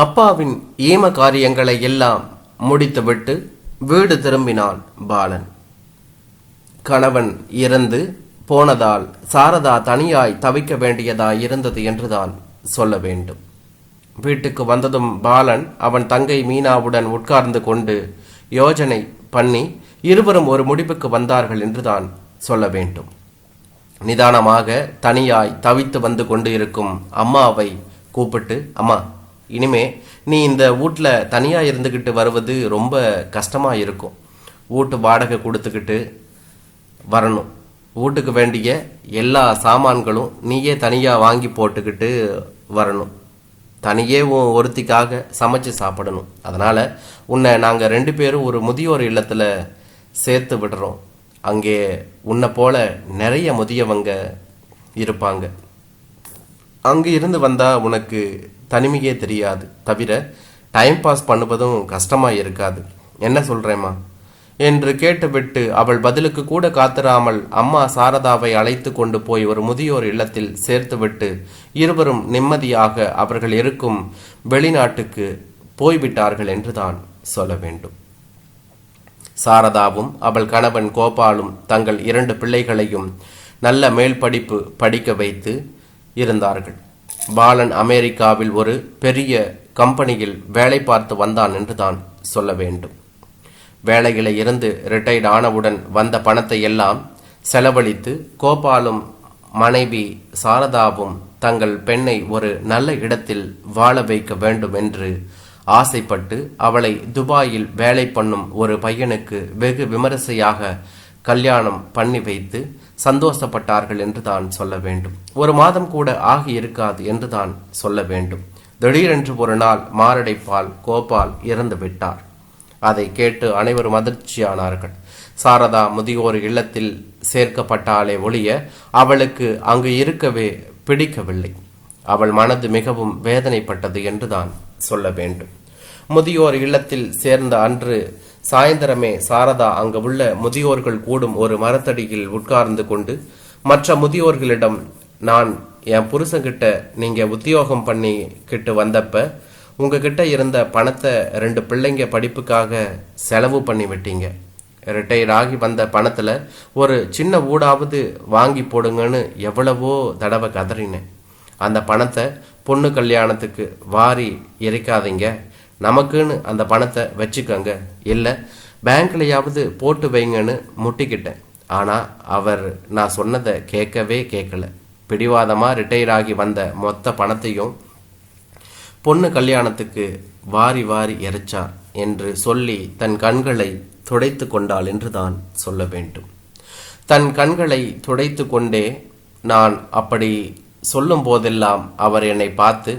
அப்பாவின் ஈம காரியங்களை எல்லாம் முடித்துவிட்டு வீடு திரும்பினான் பாலன். கணவன் இறந்து போனதால் சாரதா தனியாய் தவிக்க வேண்டியதாய் இருந்தது என்றுதான் சொல்ல வேண்டும். வீட்டுக்கு வந்ததும் பாலன் அவன் தங்கை மீனாவுடன் உட்கார்ந்து கொண்டு யோஜனை பண்ணி இருவரும் ஒரு முடிவுக்கு வந்தார்கள் என்றுதான் சொல்ல வேண்டும். நிதானமாக தனியாய் தவித்து வந்து கொண்டு இருக்கும் அம்மாவை கூப்பிட்டு அம்மா இனிமே நீ இந்த வீட்டில் தனியாக இருந்துக்கிட்டு வருவது ரொம்ப கஷ்டமாக இருக்கும். வீட்டு வாடகை கொடுத்துக்கிட்டு வரணும். வீட்டுக்கு வேண்டிய எல்லா சாமான்களும் நீயே தனியாக வாங்கி போட்டுக்கிட்டு வரணும். தனியே உன் ஒருத்திக்காக சமைச்சு சாப்பிடணும். அதனால் உன்னை நாங்கள் ரெண்டு பேரும் ஒரு முதியோர் இல்லத்தில் சேர்த்து விடுறோம். அங்கே உன்னை போல நிறைய முதியவங்க இருப்பாங்க. அங்கே இருந்து வந்தால் உனக்கு தனிமையே தெரியாது. தவிர டைம் பாஸ் பண்ணுவதும் கஷ்டமாக இருக்காது. என்ன சொல்கிறேம்மா என்று கேட்டுவிட்டு அவள் பதிலுக்கு கூட காத்திராமல் அம்மா சாரதாவை அழைத்து கொண்டு போய் ஒரு முதியோர் இல்லத்தில் சேர்த்துவிட்டு இருவரும் நிம்மதியாக அவர்கள் இருக்கும் வெளிநாட்டுக்கு போய்விட்டார்கள் என்றுதான் சொல்ல வேண்டும். சாரதாவும் அவள் கணவன் கோபாலும் தங்கள் இரண்டு பிள்ளைகளையும் நல்ல மேல் படிப்பு படிக்க வைத்து இருந்தார்கள். பாலன் அமெரிக்காவில் ஒரு பெரிய கம்பெனியில் வேலை பார்த்து வந்தான் என்று தான் சொல்ல வேண்டும். வேலையில இருந்து ரிட்டையர்ட் ஆனவுடன் வந்த பணத்தை எல்லாம் செலவழித்து கோபாலும் மனைவி சாரதாவும் தங்கள் பெண்ணை ஒரு நல்ல இடத்தில் வாழ வைக்க வேண்டும் என்று ஆசைப்பட்டு அவளை துபாயில் வேலை பண்ணும் ஒரு பையனுக்கு வெகு விமரிசையாக கல்யாணம் பண்ணி வைத்து சந்தோஷப்பட்டார்கள் என்று தான் சொல்ல வேண்டும். ஒரு மாதம் கூட ஆகி இருக்காது என்று தான் சொல்ல வேண்டும். திடீரென்று ஒரு நாள் மாரடைப்பால் கோபால் இறந்து விட்டார். அதை கேட்டு அனைவரும் அதிர்ச்சியானார்கள். சாரதா முதியோர் இல்லத்தில் சேர்க்கப்பட்டாலே ஒழிய அவளுக்கு அங்கு இருக்கவே பிடிக்கவில்லை. அவள் மனது மிகவும் வேதனைப்பட்டது என்றுதான் சொல்ல வேண்டும். முதியோர் இல்லத்தில் சேர்ந்த அன்று சாயந்தரமே சாரதா அங்கு உள்ள முதியோர்கள் கூடும் ஒரு மரத்தடியில் உட்கார்ந்து கொண்டு மற்ற முதியோர்களிடம் நான் என் புருஷங்கிட்ட நீங்க உத்தியோகம் பண்ணிக்கிட்டு வந்தப்ப உங்ககிட்ட இருந்த பணத்தை ரெண்டு பிள்ளைங்க படிப்புக்காக செலவு பண்ணி விட்டீங்க. ரிட்டையர் ஆகி வந்த பணத்துல ஒரு சின்ன ஊடாவது வாங்கி போடுங்கன்னு எவ்வளவோ தடவை கதறினேன். அந்த பணத்தை பொண்ணு கல்யாணத்துக்கு வாரி இறைக்காதீங்க நமக்குன்னு அந்த பணத்தை வச்சுக்கோங்க. இல்லை பேங்க்லையாவது போட்டு வைங்கன்னு முட்டிக்கிட்டேன். ஆனால் அவர் நான் சொன்னதை கேட்கவே கேட்கல. பிடிவாதமாக ரிட்டையர் ஆகி வந்த மொத்த பணத்தையும் பொண்ணு கல்யாணத்துக்கு வாரி வாரி இறைச்சார் என்று சொல்லி தன் கண்களை துடைத்து கொண்டாள் என்று தான் சொல்ல வேண்டும். தன் கண்களை துடைத்து கொண்டே நான் அப்படி சொல்லும் போதெல்லாம் அவர் என்னை பார்த்து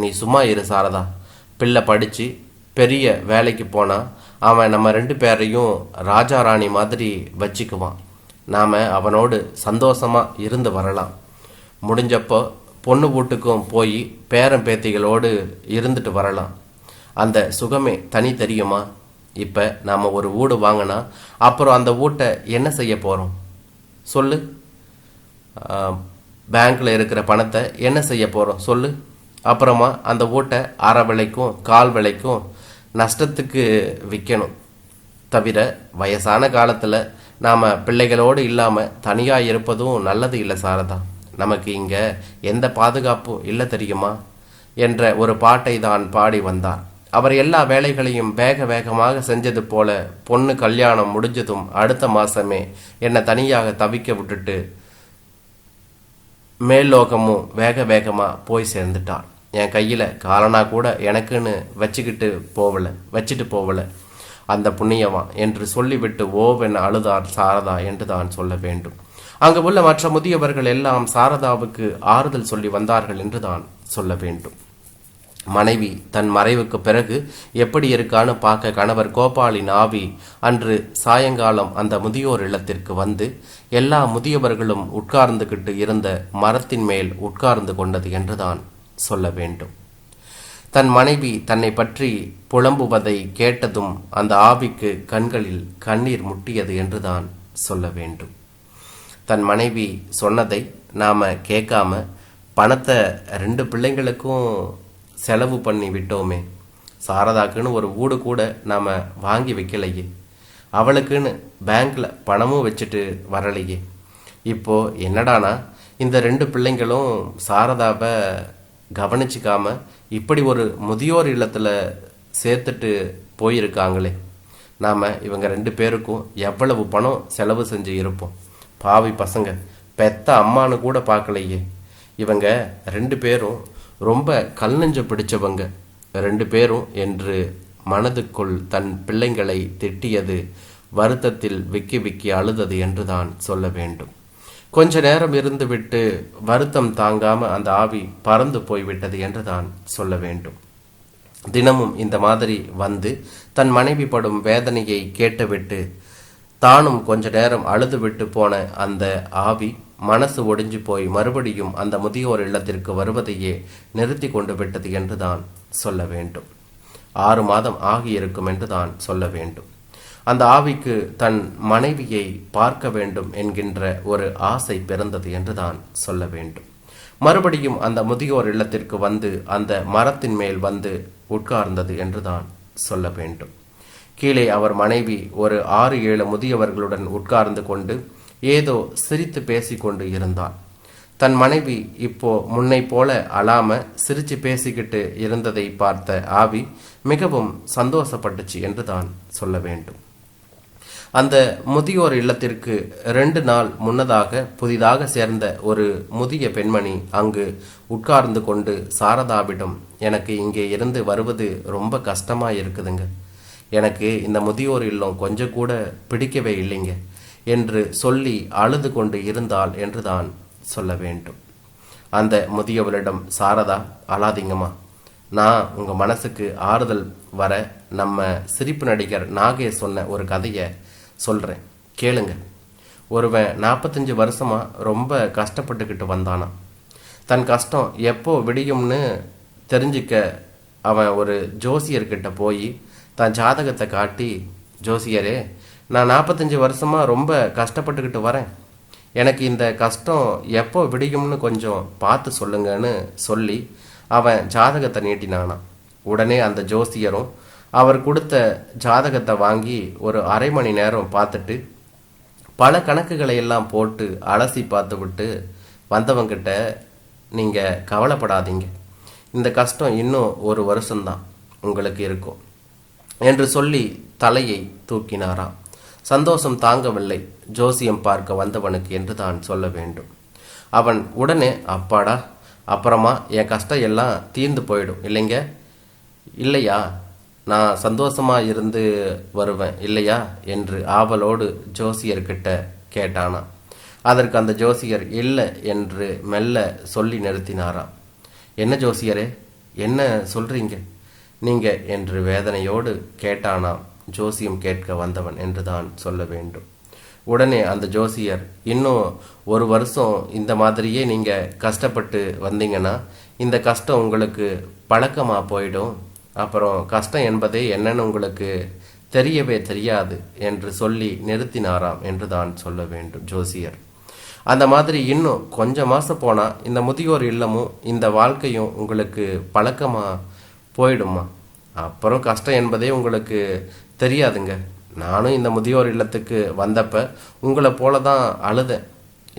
நீ சும்மா இரு சாரதா. பிள்ளை படித்து பெரிய வேலைக்கு போனால் அவன் நம்ம ரெண்டு பேரையும் ராஜா ராணி மாதிரி வச்சுக்குவான். நாம் அவனோடு சந்தோஷமாக இருந்து வரலாம். முடிஞ்சப்போ பொண்ணு வீட்டுக்கும் போய் பேரன் பேத்திகளோடு இருந்துட்டு வரலாம். அந்த சுகமே தனி தெரியுமா? இப்போ நாம் ஒரு வீடு வாங்கினா அப்புறம் அந்த வீட்டை என்ன செய்ய போகிறோம் சொல்லு. பேங்க்கில் இருக்கிற பணத்தை என்ன செய்ய போகிறோம் சொல்லு. அப்புறமா அந்த ஓட்டை அரை விலைக்கும் கால் விலைக்கும் நஷ்டத்துக்கு விற்கணும் தவிர வயசான காலத்தில் நாம் பிள்ளைகளோடு இல்லாமல் தனியாக இருப்பதும் நல்லது இல்லை சாரதா. நமக்கு இங்கே எந்த பாதுகாப்பும் இல்லை தெரியுமா? என்ற ஒரு பாட்டை தான் பாடி வந்தார். அவர் எல்லா வேலைகளையும் வேக வேகமாக செஞ்சது போல பொண்ணு கல்யாணம் முடிஞ்சதும் அடுத்த மாதமே என்னை தனியாக தவிக்க விட்டுட்டு மேல்லோகமும் வேக வேகமாக போய் சேர்ந்துட்டான் என் கையில் காலனா கூட எனக்குன்னு வச்சுக்கிட்டு போவலை வச்சுட்டு போவலை. அந்த புண்ணியவான் என்று சொல்லிவிட்டு ஓவென அழுதார் சாரதா என்று தான் சொல்ல வேண்டும். அங்கு உள்ள மற்ற முதியவர்கள் எல்லாம் சாரதாவுக்கு ஆறுதல் சொல்லி வந்தார்கள் என்று தான் சொல்ல வேண்டும். மனைவி தன் மறைவுக்கு பிறகு எப்படி இருக்கான்னு பார்க்க கணவர் கோபாலின் ஆவி அன்று சாயங்காலம் அந்த முதியோர் இல்லத்திற்கு வந்து எல்லா முதியவர்களும் உட்கார்ந்துகிட்டு இருந்த மரத்தின் மேல் உட்கார்ந்து கொண்டது என்றுதான் சொல்ல வேண்டும். தன் மனைவி தன்னை பற்றி புலம்புவதை கேட்டதும் அந்த ஆவிக்கு கண்களில் கண்ணீர் முட்டியது என்றுதான் சொல்ல வேண்டும். தன் மனைவி சொன்னதை நாம கேட்காம பணத்தை ரெண்டு பிள்ளைங்களுக்கும் செலவு பண்ணி விட்டோமே. சாரதாக்குன்னு ஒரு வீடு கூட நாம் வாங்கி வைக்கலையே. அவளுக்குன்னு பேங்க்ல பணமும் வச்சுட்டு வரலையே. இப்போ என்னடானா இந்த ரெண்டு பிள்ளைங்களும் சாரதாவை கவனிச்சிக்காம இப்படி ஒரு முதியோர் இல்லத்தில் சேர்த்துட்டு போயிருக்காங்களே. நாம் இவங்க ரெண்டு பேருக்கும் எவ்வளவு பணம் செலவு செஞ்சு இருப்போம். பாவி பசங்க பெத்த அம்மானு கூட பார்க்கலையே. இவங்க ரெண்டு பேரும் ரொம்ப கல் நெஞ்ச பிடிச்சவங்க. ரெண்டு பேரும் என்று மனதுக்குள் தன் பிள்ளைங்களை திட்டியது வருத்தத்தில் விக்கி விக்கி அழுதது என்றுதான் சொல்ல வேண்டும். கொஞ்ச நேரம் இருந்துவிட்டு வருத்தம் தாங்காம அந்த ஆவி பறந்து போய்விட்டது என்றுதான் சொல்ல வேண்டும். தினமும் இந்த மாதிரி வந்து தன் மனைவி படும் வேதனையை கேட்டுவிட்டு தானும் கொஞ்ச நேரம் அழுதுவிட்டு போன அந்த ஆவி மனசு ஒடிஞ்சு போய் மறுபடியும் அந்த முதியோர் இல்லத்திற்கு வருவதையே நிறுத்தி கொண்டு விட்டது என்றுதான் சொல்ல வேண்டும். ஆறு மாதம் ஆகியிருக்கும் என்றுதான் சொல்ல வேண்டும். அந்த ஆவிக்கு தன் மனைவியை பார்க்க வேண்டும் என்கின்ற ஒரு ஆசை பிறந்தது என்றுதான் சொல்ல வேண்டும். மறுபடியும் அந்த முதியோர் இல்லத்திற்கு வந்து அந்த மரத்தின் மேல் வந்து உட்கார்ந்தது என்றுதான் சொல்ல வேண்டும். கீழே அவர் மனைவி ஒரு ஆறு ஏழு முதியவர்களுடன் உட்கார்ந்து கொண்டு ஏதோ சிரித்து பேசிக்கொண்டு இருந்தாள் தன் மனைவி இப்போ முன்னை போல அழாம சிரிச்சு பேசிக்கிட்டு இருந்ததை பார்த்த ஆவி மிகவும் சந்தோஷப்பட்டுச்சு என்றுதான் சொல்ல வேண்டும். அந்த முதியோர் இல்லத்திற்கு ரெண்டு நாள் முன்னதாக புதிதாக சேர்ந்த ஒரு முதிய பெண்மணி அங்கு உட்கார்ந்து கொண்டு சாரதாவிடம் எனக்கு இங்கே இருந்து வருவது ரொம்ப கஷ்டமாக இருக்குதுங்க. எனக்கு இந்த முதியோர் இல்லம் கொஞ்சம் கூட பிடிக்கவே இல்லைங்க என்று சொல்லி அழுது கொண்டு இருந்தாள் என்றுதான் சொல்ல வேண்டும். அந்த முதியவரிடம் சாரதா அழாதீங்கம்மா. நான் உங்கள் மனசுக்கு ஆறுதல் வர நம்ம சிரிப்பு நடிகர் நாகேஷ் சொன்ன ஒரு கதையை சொல்கிறேன் கேளுங்க. ஒருவன் நாற்பத்தஞ்சு வருஷமாக ரொம்ப கஷ்டப்பட்டுக்கிட்டு வந்தானா? தன் கஷ்டம் எப்போ விடியும்னு தெரிஞ்சுக்க அவன் ஒரு ஜோசியர்கிட்ட போய் தன் ஜாதகத்தை காட்டி ஜோசியரே நான் நாற்பத்தஞ்சு வருஷமாக ரொம்ப கஷ்டப்பட்டுக்கிட்டு வரேன். எனக்கு இந்த கஷ்டம் எப்போ விடியும்னு கொஞ்சம் பார்த்து சொல்லுங்கன்னு சொல்லி அவன் ஜாதகத்தை நீட்டினானான் உடனே அந்த ஜோசியரும் அவர் கொடுத்த ஜாதகத்தை வாங்கி ஒரு அரை மணி நேரம் பார்த்துட்டு பல கணக்குகளை எல்லாம் போட்டு அலசி பார்த்து விட்டு வந்தவங்கிட்ட நீங்கள் கவலைப்படாதீங்க. இந்த கஷ்டம் இன்னும் ஒரு வருஷம்தான் உங்களுக்கு இருக்கும் என்று சொல்லி தலையை தூக்கினாராம். சந்தோஷம் தாங்கவில்லை ஜோசியம் பார்க்க வந்தவனுக்கு என்று தான் சொல்ல வேண்டும். அவன் உடனே அப்பாடா அப்புறமா என் கஷ்டம் எல்லாம் தீர்ந்து போயிடும் இல்லைங்க? இல்லையா நான் சந்தோஷமா இருந்து வருவேன் இல்லையா? என்று ஆவலோடு ஜோசியர்கிட்ட கேட்டானா. அதற்கு அந்த ஜோசியர் இல்லை என்று மெல்ல சொல்லி நிறுத்தினாராம். என்ன ஜோசியரே? என்ன சொல்றீங்க? நீங்க என்று வேதனையோடு கேட்டானாம். ஜோசியம் கேட்க வந்தவன் என்றுதான் சொல்ல வேண்டும். உடனே அந்த ஜோசியர் இன்னும் ஒரு வருஷம் இந்த மாதிரியே நீங்க கஷ்டப்பட்டு வந்தீங்கன்னா இந்த கஷ்டம் உங்களுக்கு பழக்கமாக போயிடும். அப்புறம் கஷ்டம் என்பதே என்னன்னு உங்களுக்கு தெரியவே தெரியாது என்று சொல்லி நிறுத்தினாராம் என்று தான் சொல்ல வேண்டும் ஜோசியர். அந்த மாதிரி இன்னும் கொஞ்சம் மாதம் போனால் இந்த முதியோர் இல்லமும் இந்த வாழ்க்கையும் உங்களுக்கு பழக்கமாக போயிடுமா? அப்புறம் கஷ்டம் என்பதே உங்களுக்கு தெரியாதுங்க. நானும் இந்த முதியோர் இல்லத்துக்கு வந்தப்ப உங்களை போல தான் அழுதேன்.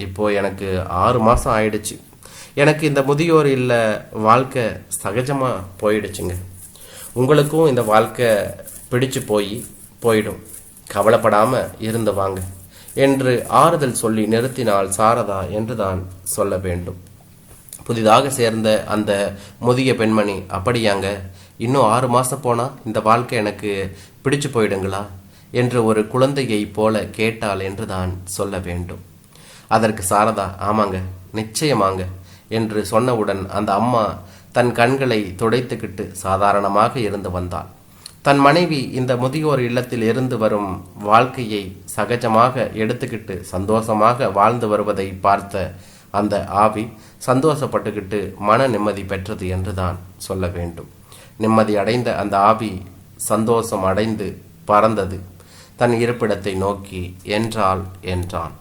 இப்போ எனக்கு ஆறு மாதம் ஆயிடுச்சு. எனக்கு இந்த முதியோர் இல்லை வாழ்க்கை சகஜமாக போயிடுச்சுங்க. உங்களுக்கும் இந்த வாழ்க்கை பிடிச்சு போய் போயிடும். கவலைப்படாம இருந்து வாங்க. என்று ஆறுதல் சொல்லி நிறுத்தினால் சாரதா என்றுதான் சொல்ல வேண்டும். புதிதாக சேர்ந்த அந்த முதிய பெண்மணி அப்படியாங்க இன்னும் ஆறு மாசம் போனா இந்த வாழ்க்கை எனக்கு பிடிச்சு போயிடுங்களா? என்று ஒரு குழந்தையை போல கேட்டாள் என்றுதான் சொல்ல வேண்டும். அதற்கு சாரதா ஆமாங்க நிச்சயமாங்க என்று சொன்னவுடன் அந்த அம்மா தன் கண்களை துடைத்துக்கிட்டு சாதாரணமாக இருந்து வந்தாள். தன் மனைவி இந்த முதியோர் இல்லத்தில் இருந்து வரும் வாழ்க்கையை சகஜமாக எடுத்துக்கிட்டு சந்தோஷமாக வாழ்ந்து வருவதை பார்த்த அந்த ஆவி சந்தோஷப்பட்டுக்கிட்டு மன நிம்மதி பெற்றது என்றுதான் சொல்ல வேண்டும். நிம்மதி அடைந்த அந்த ஆவி சந்தோஷம் அடைந்து பறந்தது. தன் இருப்பிடத்தை நோக்கி என்றாள் என்றான்.